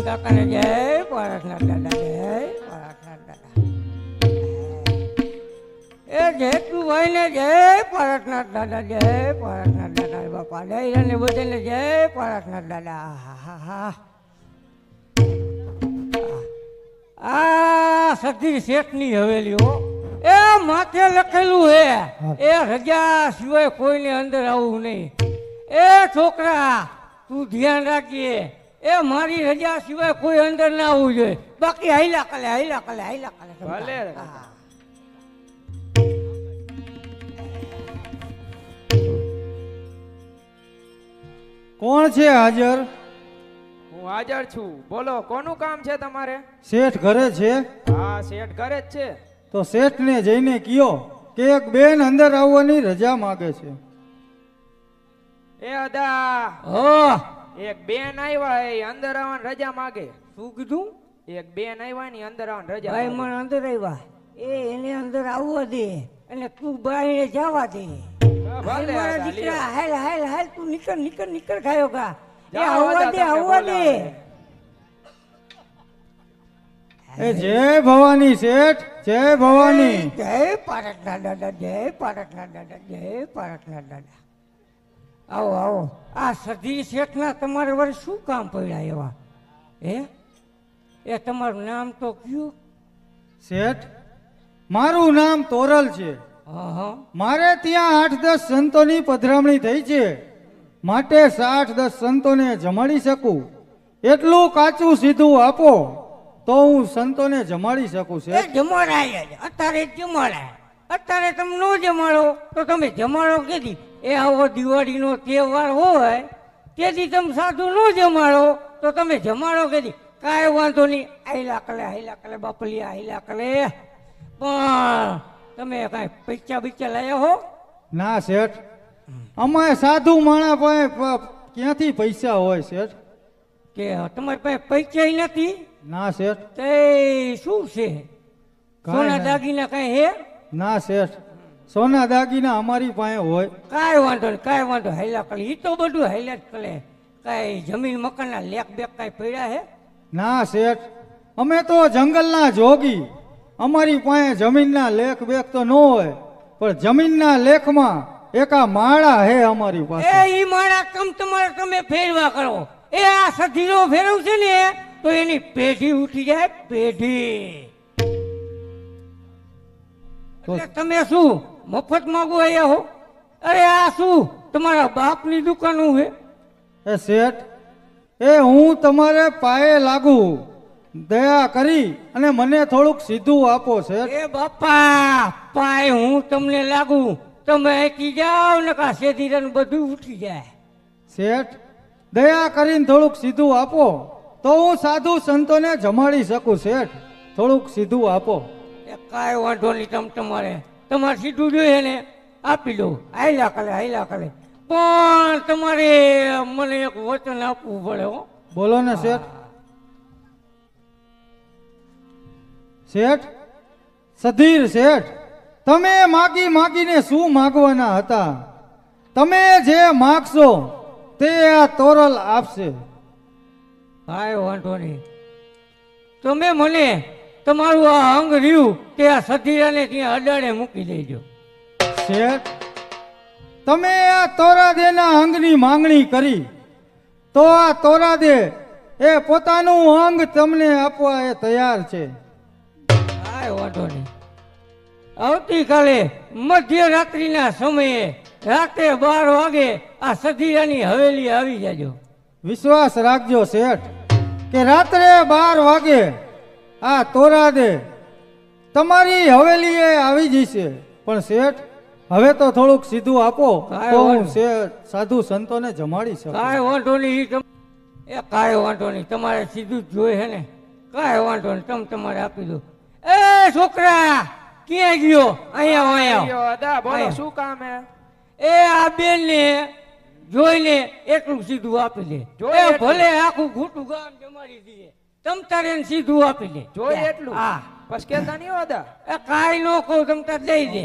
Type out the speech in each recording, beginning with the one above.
જેઠાલાલ કાકાને જય પારસનાથ દાદા જય પારસનાથ દાદા એ જેઠુભાઈ ને જય પારસનાથ દાદા જય પારસનાથ દાદા બાપા દઈ અને બધાને જય પારસનાથ દાદા. આહાહા. આ સતી શેઠની હવેલી હો. એ માથે લખેલું હે. એ રજા સિવાય કોઈને અંદર આવવું નહીં. એ છોકરા તું ધ્યાન રાખજે. એ મારી રજા સિવાય કોઈ અંદર ના આવવું જોઈએ. બાકી હાઈલા કલે હાઈલા કલે હાઈલા કલે ભલે. કોણ છે હાજર? હું હાજર છું. બોલો કોનું કામ છે તમારે? શેઠ ઘરે છે? હા શેઠ ઘરે જ છે. તો શેઠને જઈને કયો કે એક બેન અંદર આવવાની રજા માગે છે. એ અદા. હો. એક બેન આવ્યા એ અંદર આવવાની રજા માગે. શું કીધું? એક બેન આવ્યા ની અંદર આવવાની રજા ભાઈ મણ મને અંદર આવ્યા એ એને અંદર આવવા દે. અને તું બાઈને જવા દે. મારા દીકરા હાલ હાલ હાલ તું નીકળ નીકળ નીકળ ખાયો કા. એ આવવા દે આવવા દે. એ જય ભવાની શેઠ જય ભવાની. જય પારકના દાદા જય પારકના દાદા જય પારકના દાદા. આવો આવો. આ સધી શેઠના તમારે વર શું કામ પડ્યા એવા? હે? એ તમારું નામ તો કયું? શેઠ મારું નામ તોરલ છે. હા હા મારે ત્યાં આઠ દસ સંતોની પધરામણી થઈ છે. માટે સાઠ દસ સંતોને જમાડી શકું. એટલું કાચું સીધું આપો તો હું સંતોને જમાડી શકું છે જમાડાય અત્યારે જમાડાય. અત્યારે તમે ન જમાડો તો તમે જમાડો કેદી એ આવો દિવાળીનો તહેવાર હોય તેથી તમે સાધુ ન જમાડો તો તમે જમાડો કે કાંઈ વાંધો નહીં. આયલા કલે આયલા કલે બાપલી આયલા કલે. પણ તમે કાંઈ પૈસા બીચા લાયા હો? ના શેઠ. અમારે સાધુ માણા પાસે ક્યાંથી પૈસા હોય શેઠ? કે તમારી પાસે પૈસા નથી? ના શેઠ. તે શું છે? સોના દાગીના કાંઈ હે? ના શેઠ. સોના દાગીના અમારી પાસે હોય. કાંઈ વાંધો નહીં કાંઈ વાંધો હાલ્યા કરે એ તો બધું હાલ્યા જ કરે કાંઈ જમીન મકાનના લેખ બેક કાંઈ પડ્યા હે? ના શેઠ. અમે તો જંગલના જોગી. અમારી પાસે જમીનના લેખ બેક તો ન હોય પણ જમીનના લેખમાં એકા માળા હે અમારી એ પાસે ઈ માળા કમ તમારે તમે ફેરવા કરો. એ આ સધીરો ફેરવશે ને તો એની પેઢી ઉઠી જાય પેઢી. તમે શું? મફત માંગો અહીંયા હો અરે આ શું? તમારા બાપની દુકાનું હે એ શેઠ એ હું તમારે પાયે લાગુ. દયા કરી અને મને થોડુંક સીધું આપો શેઠ. એ બાપા પાય હું તમને લાગુ. તમે એકી જાઓ ને કા શેઠી બધું ઉઠી જાય. શેઠ દયા કરીને થોડુંક સીધું આપો. તો હું સાધુ સંતોને જમાડી શકું શેઠ. થોડુંક સીધું આપો. એ કાંઈ વાંધો નહીં તમ તમારે. તમારે સીધું જોઈએ ને આપી દો હાયલા કરે હાયલા કરે. પણ તમારે મને એક વચન આપવું પડે હો. બોલો ને શેઠ. શેઠ સધીર શેઠ તમે માગી માગીને શું માગવાના હતા? તમે જે માગશો તે આ તોરલ આપશે. કાંઈ વાંધો નહીં. તમે મને તમારું આ અંગ રહ્યું તે આ સધીરાને ત્યાં અડાડે મૂકી દેજો. શેઠ તમે આ તોરાદેના અંગની માંગણી કરી તો આ તોરાદે એ પોતાનું અંગ તમને આપવા એ તૈયાર છે. કાંઈ વાંધો નહીં. આવતીકાલે મધ્યરાત્રિના સમયે રાત્રે બાર વાગે આ સધીરાની હવેલી આવી જાજો. વિશ્વાસ રાખજો શેઠ કે રાત્રે બાર વાગે આ તોરાદે તમારી હવેલી એ આવી જશે પણ શેઠ હવે તો થોડુંક સીધું આપો તો હું સાધુ સંતોને જમાડી શકું. કાંઈ વાંધો નહીં એ કાંઈ વાંધો નહીં તમારે સીધું જ જોઈએ હે ને. કાંઈ વાંધો નહીં તમે તમારે આપી દો. એ છોકરા ક્યાં ગયો? અહીંયા અહીંયા અદા બોલો શું કામ હે? એ આ બેન ને જોઈને એટલું સીધું આપી દે. ભલે આખું ઘૂંટું ગામ જમાડી દઈએ તમ તારે એને સીધું આપી દે જોઈ એટલું? હા. બસ કેતા નહીં હોતા? એ કાંઈ ન કહું તમ તાર દઈ દે.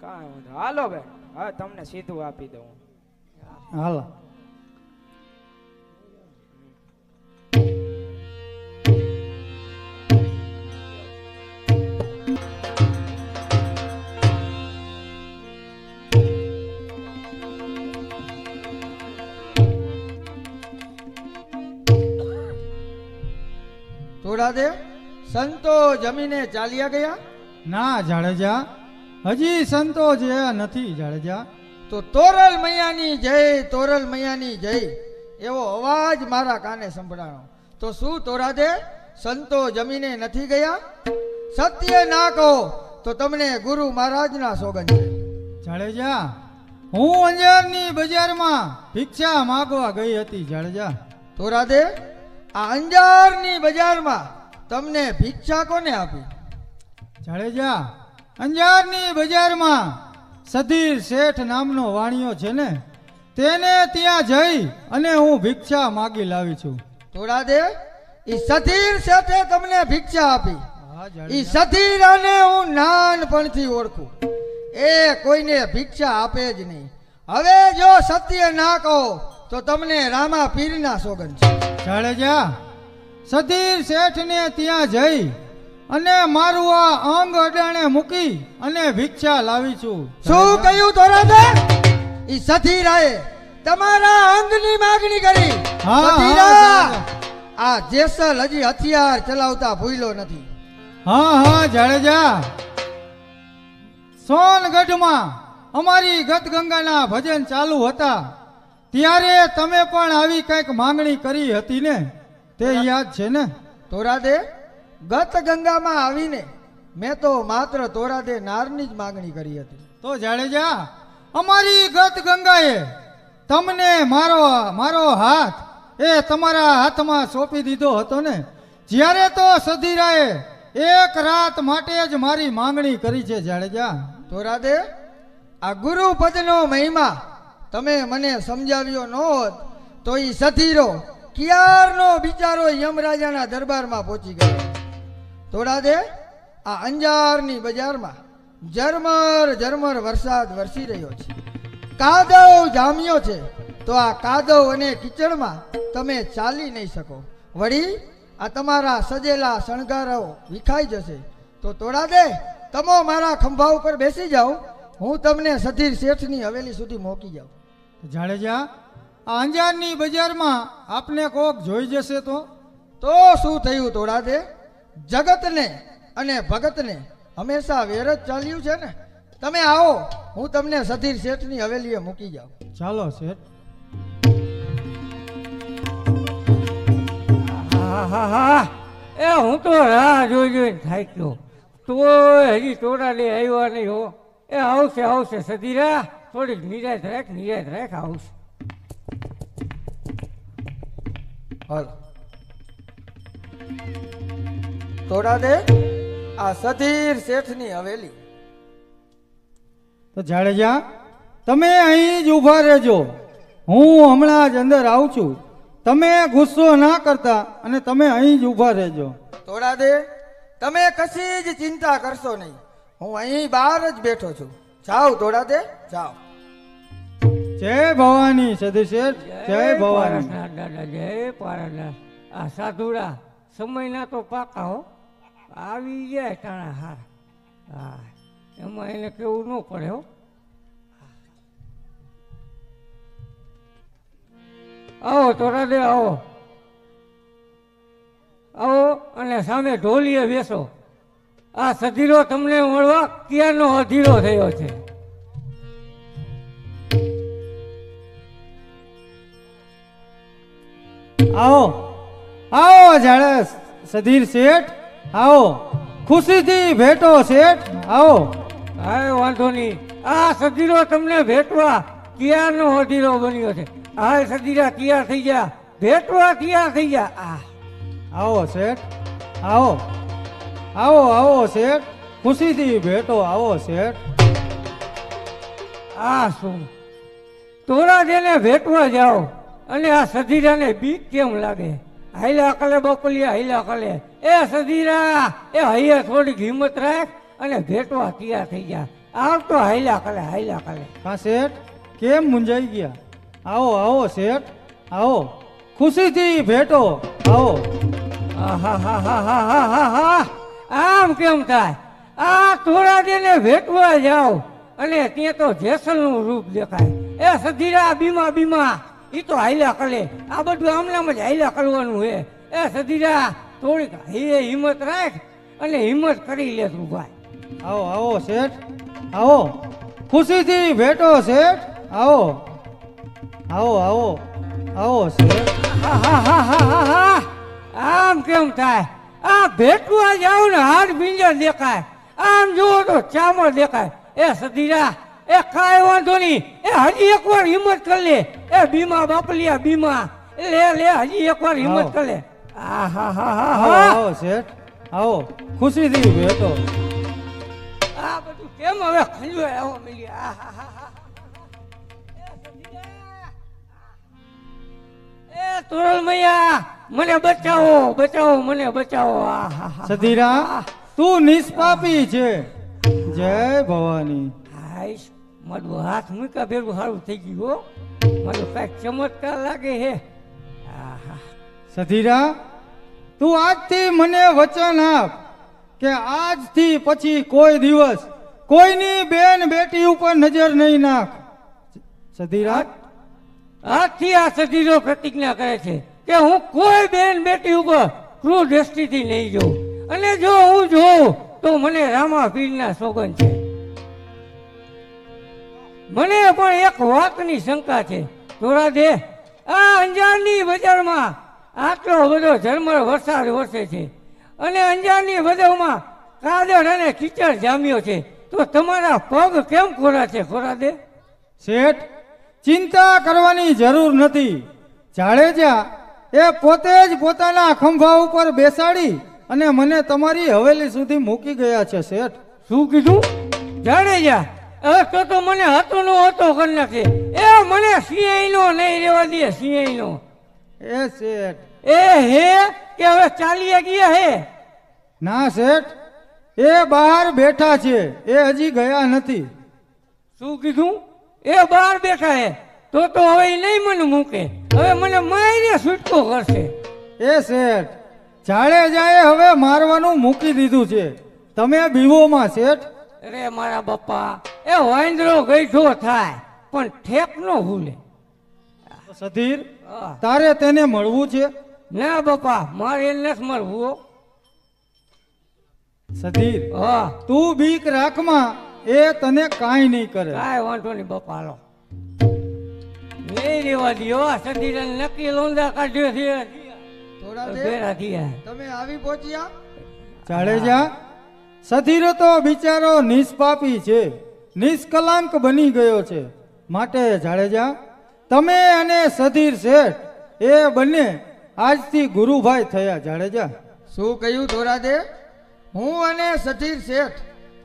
કાંઈ હાલો ભાઈ હવે તમને સીધું આપી દઉં. હાલો. તોડાદે સંતો જમીને ચાલ્યા ગયા? ના જાડેજા. હજી સંતો જયા નથી જાડેજા. તો તોરલ મૈયાની જય તોરલ મૈયાની જય. એવો અવાજ મારા કાને સંભળાણો. તો શું તોરાદે સંતો જમીને નથી ગયા? સત્ય ના કહો તો તમને ગુરુ મહારાજના સોગંદ જાડેજા હું અંજારની બજારમાં ભિક્ષા માગવા ગઈ હતી જાડેજા. તોરાદે આ અંજારની બજારમાં તમને ભિક્ષા કોને આપી? જાડેજા અંજારની બજારમાં સધીર શેઠ નામનો વાણિયો છે ને તેને ત્યાં જઈ અને હું ભિક્ષા માગી લાવી છું. તોરાદે ઈ સધીર શેઠે તમને ભિક્ષા આપી. એ ઈ અને હું નાનપણથી ઓળખું. એ કોઈને ભિક્ષા આપે જ નહીં. હવે જો સત્ય ના કહો તો તમને રામા પીરના સોગન છે. જાડેજા સધીર શેઠને ત્યાં જઈ અને મારું આ અંગ અડાણે મૂકી અને ભિક્ષા લાવી છું. શું કહ્યું તો તોરાદે ઈ સધીરાએ તમારા અંગની માગણી કરી. સધીરા! આ જેસલ હજી હથિયાર ચલાવતા ભૂલ્યો નથી. હા હા જાડેજા. સોનગઢમાં અમારી ગતગંગાના ભજન ચાલુ હતા. ત્યારે તમે પણ આવી કંઈક માંગણી કરી હતી ને? તે યાદ છે ને? તોરાદે ગત ગંગામાં આવીને મેં તો માત્ર તોરાદે નારની જ માગણી કરી હતી. તો જાડેજા અમારી ગત ગંગાએ તમને મારો મારો હાથ એ તમારા હાથમાં સોંપી દીધો હતો ને? જ્યારે તો સધીરાએ એક રાત માટે જ મારી માંગણી કરી છે જાડેજા. તોરાદે આ ગુરુ પદનો મહિમા તમે મને સમજાવ્યો ન હોત તો એ સધીરો ક્યારનો બિચારો યમરાજાના દરબારમાં પહોંચી ગયો? તોરાદે આ અંજારની બજારમાં ઝરમર ઝરમર વરસાદ વરસી રહ્યો છે. કાદવ જામ્યો છે, તો આ કાદવ અને કિચડમાં તમે ચાલી નહીં શકો. વળી આ તમારા સજેલા શણગારો વિખાઈ જશે. તો તોડા દે, તમો મારા ખંભા ઉપર બેસી જાઓ હું તમને સધીર શેઠની હવેલી સુધી મોકી જાઉં જાડેજા આ અંજારની બજારમાં આપને કોક જોઈ જશે તો? તો શું થયું તોડા દે જગતને અને ભગતને હંમેશા વેર જ ચાલ્યું છે ને? તમે આવો હું તમને સધીર શેઠની હવેલીએ મૂકી જાઉં. ચાલો શેઠ. હા હા હા. એ હું તો રાહ જોઈ જોઈને થાક્યો. તોય હજી તોડાડે આવ્યા નહીં હો. એ આવશે આવશે સધીરા થોડીક નિરાશ રાખ નિરાશ રાખ આવશે. હાલ. તોડા દે. આ સધીર શેઠની હવેલી. તો જાડેજા તમે અહીં જ ઊભા રહેજો. હું હમણાં જ અંદર આવું છું. તમે ગુસ્સો ના કરતા અને તમે અહીં જ ઊભા રહેજો. તોડા દે. તમે કશી જ ચિંતા કરશો નહીં. હું અહીં બહાર જ બેઠો છું. જાઓ તોડા દે. જાઓ. જય ભવાની સદસ્ય જય ભવાની. દાદા જય પારસનાથ આ સાધુડા સમયના તો પાકા હો. આવી જાય તાણા હાર. હા એમાં એને કેવું ન પડે હો. આવો તોરા દે આવો. આવો અને સામે ઢોલીએ બેસો. આ સધીરો તમને મળવા ક્યારનો અધીરો થયો છે? આવો. આવો જાડે સધીર શેઠ. આવો. ખુશીથી ભેટો શેઠ. આવો. હા વાંધો નહીં. આ સધીરો તમને ભેટવા ક્યાંનો અધીરો બન્યો છે? હા સદીરા તૈયાર થઈ ગયા? ભેટવા તૈયાર થઈ ગયા? આ. આવો શેઠ. આવો. આવો આવો શેઠ. ખુશીથી ભેટો આવો શેઠ. આ શું? તોરા જેને ભેટવા જાઓ અને આ સધીરાને બીક કેમ લાગે? હાઈલા કલે બપલિયા હાઈલા કલે. એ સધીરા એ હૈયા થોડી હિંમત રાખ અને ભેટવા તૈયાર થઈ ગયા આવતો હાઈલા કલે હાઈલા કલે. હા શેઠ કેમ મુંજાઈ ગયા? આવો આવો શેઠ આવો. ખુશીથી ભેટો આવો. આહાહાહાહાહાહા. આમ કેમ થાય? આ થોડા દેને ભેટવા જાઓ. અને ત્યાં તો જેસલનું રૂપ દેખાય. એ સધીરા બીમા બીમા. ઈ તો હાઈલા કરે. આ બધું આમનામ જ હાઈલા કરવાનું હે. એ સધીરા થોડીક હે હિંમત રાખ અને હિંમત કરી લે તું ભાઈ. આવો આવો શેઠ. આવો. ખુશીથી ભેટો શેઠ. આવો. આવો આવો. આવો શેઠ. હા, હા, હા, હા, હા. આમ કેમ થાય? આ ભેટવા જાવ ને હાડ પિંજર દેખાય. આમ જુઓ તો ચામર દેખાય. એ સધીરા એ કાંઈ વાંધો નહીં. એ હજી એકવાર હિંમત કરી લે. એ બીમા બાપલિયા બીમા. લે લે હજી એકવાર હિંમત. કરી લે. આ હા હા હા હા. આવો ખુશી થઈ ગયો ભેટો આ બધું કેમ હવે ખંજવાય આવો મિલી આ હા હા હા એ તોરલ મૈયા. મને બચાવો બચાવો મને બચાવો. સધીરા તું નિષ્પાપી છે. જય ભવાની. હાઈશ મારું હાથ મૂક્યા ભેગું સારું થઈ ગયું હો. મારું કાંઈક ચમત્કાર લાગે હે. આહા. સધીરા તું આજથી મને વચન આપ કે આજથી પછી કોઈ દિવસ કોઈની બેન બેટી ઉપર નજર નહીં નાખ. સધીરા આજથી આ સધીરો પ્રતિજ્ઞા કરે છે. કે હું કોઈ બેન બેટી ઉપર ક્રૂર દ્રષ્ટિથી નહીં જોઉં. અને જો હું જોઉં, તો મને રામા પીરના સોગન છે. મને પણ એક વાતની શંકા છે. થોડા દે, આ અંજારની બજારમાં આટલો બધો ઝરમર વરસાદ વરસે છે. અને અંજારની બજારમાં કાદળ અને કીચડ જામ્યો છે. તો તમારા પગ કેમ ખોરા છે ખોરા દે? શેઠ, ચિંતા કરવાની જરૂર નથી. જાડેજા એ પોતે જ પોતાના ખંભા ઉપર બેસાડી અને મને તમારી હવેલી સુધી મૂકી ગયા છે શેઠ. શું કીધું? જાડેજા હવે તો તો મને હતો નો હતો કરી નાખે એ મને સિંહ નો નહીં રેવા દે સિંહ નો એ શેઠ. એ હે કે હવે ચાલી ગયા હે? ના શેઠ. એ બહાર બેઠા છે. એ હજી ગયા નથી. શું કીધું? એ બહાર બેઠા હે. તો તો હવે નહીં મને મૂકે. હવે મને મારીને છૂટકો કરશે. એ શેઠ જાડેજાએ હવે મારવાનું મૂકી દીધું છે. તમે બીવોમાં શેઠ? અરે મારા બાપા એ વાંદરો ગઈઠો થાય પણ ઠેક નો ભૂલે. સધીર. તારે તેને મળવું છે? ના બાપા મારે એને મળવું. સધીર હા. તું બીક રાખમાં એ તને કાંઈ નહીં કરે. કાંઈ વાંધો નહીં બાપા હાલો. નહીં રેવા દો સદીને નક્કી લોંદા કાઢ્યો છે. થોડા ભેરા થયા. તમે આવી પહોંચ્યા? જાડેજા સધીર તો બિચારો નિષ્પાપી છે નિષ્કલાંક બની ગયો છે. માટે જાડેજા તમે અને સધીર શેઠ એ બંને આજથી ગુરુભાઈ થયા જાડેજા. શું કહ્યું થોડા હું અને સધીર શેઠ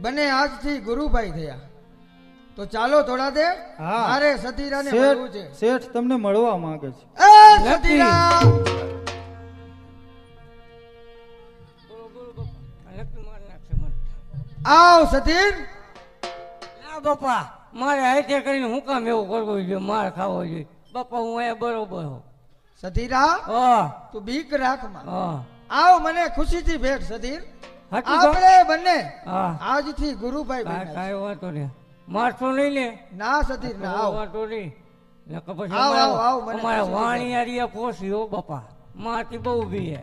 બંને આજથી ગુરુભાઈ થયા. તો ચાલો થોડા દે. હા. મારે સધીરાને મળવું છે. શેઠ તમને મળવા માંગે છે. એ મને. આવ સતીર ના બાપા મારે હાથે કરીને હું કામ એવું કરવું જોઈએ? માર ખાવો જોઈએ. બાપા હું અહીંયા બરોબર હો સતીરા હા. તું બીક રાખમાં હા. આવ મને ખુશીથી ભેટ સતીર? આપણે બંને હા. આજથી ગુરુભાઈ કાંઈ વાંધો નહીં. મારશો નહીં ને? ના સધીર ના આવ. વાંધો નહીં. નકર પછી આવ, આવ, આવ, મને અમારા ખુશી વાણિયારીએ પોસી બાપા. માથી બહુ ભી હે.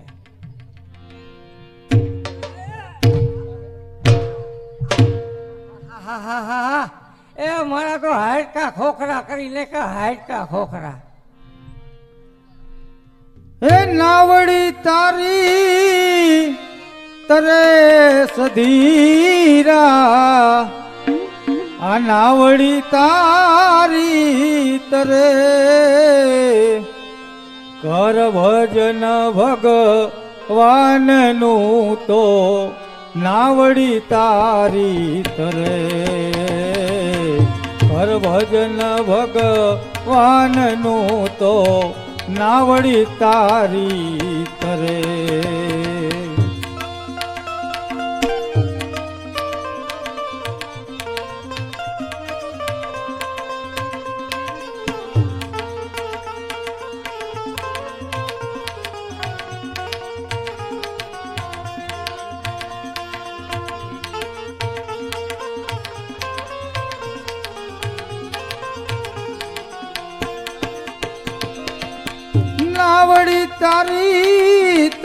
હા હા હા હા. એ મારા તો હાડકા ખોખરા કરી લે કે હાડકા ખોખરા. હે નાવડી તારી તરે સધીરા. આ નાવડી તારી તરે. કર ભજન ભગવાનનું તો નાવડી તારી તરે. કર ભજન ભગવાનનું તો નાવડી તારી તરે.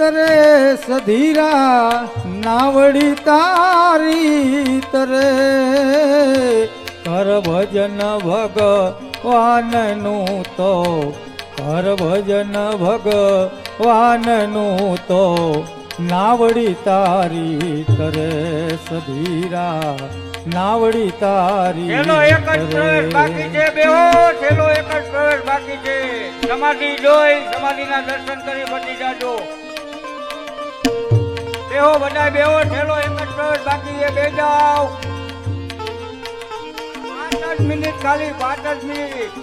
તારી સધીરા નાવડી તારી તરે. કર ભજન ભગવાનનું તો કર ભજન ભગવાનનું તો નાવડી તારી તરે સધીરા નાવડી તારી છેલ્લો એક જ પ્રવેશ બાકી છે બેહો છેલ્લો એક જ પ્રવેશ બાકી છે. સમાધિ જોઈ સમાધિના દર્શન કરી પછી જાજો. બેહો બધા બેહો, ઠેલો એક જ બાકી એ બે જાઓ પાંચ જ મિનિટ ખાલી, પાંચ જ મિનિટ.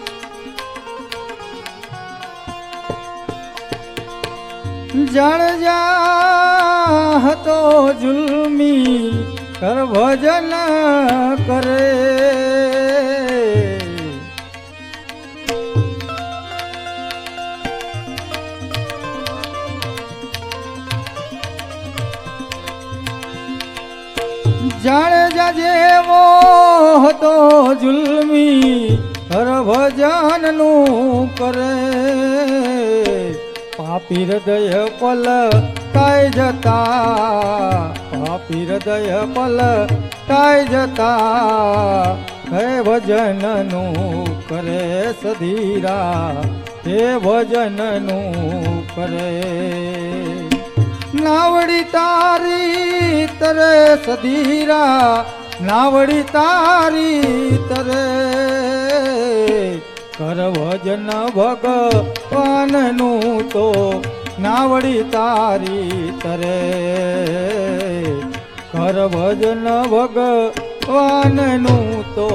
જાણજા હતો જુલમી કર ભજન કરે. હતો જુલમી હર ભજનનું કરે. પાપી હૃદય પલ તાય જતા, પાપી હૃદય પલ તાય જતા, હે ભજનનું કરે સધીરા, હે ભજનનું કરે. નાવડી તારી તરે સધીરા નાવડી તારી તરે. કર ભજન ભગવાનનું તો નાવડી તારી તરે. કર ભજન ભગવાનનું તો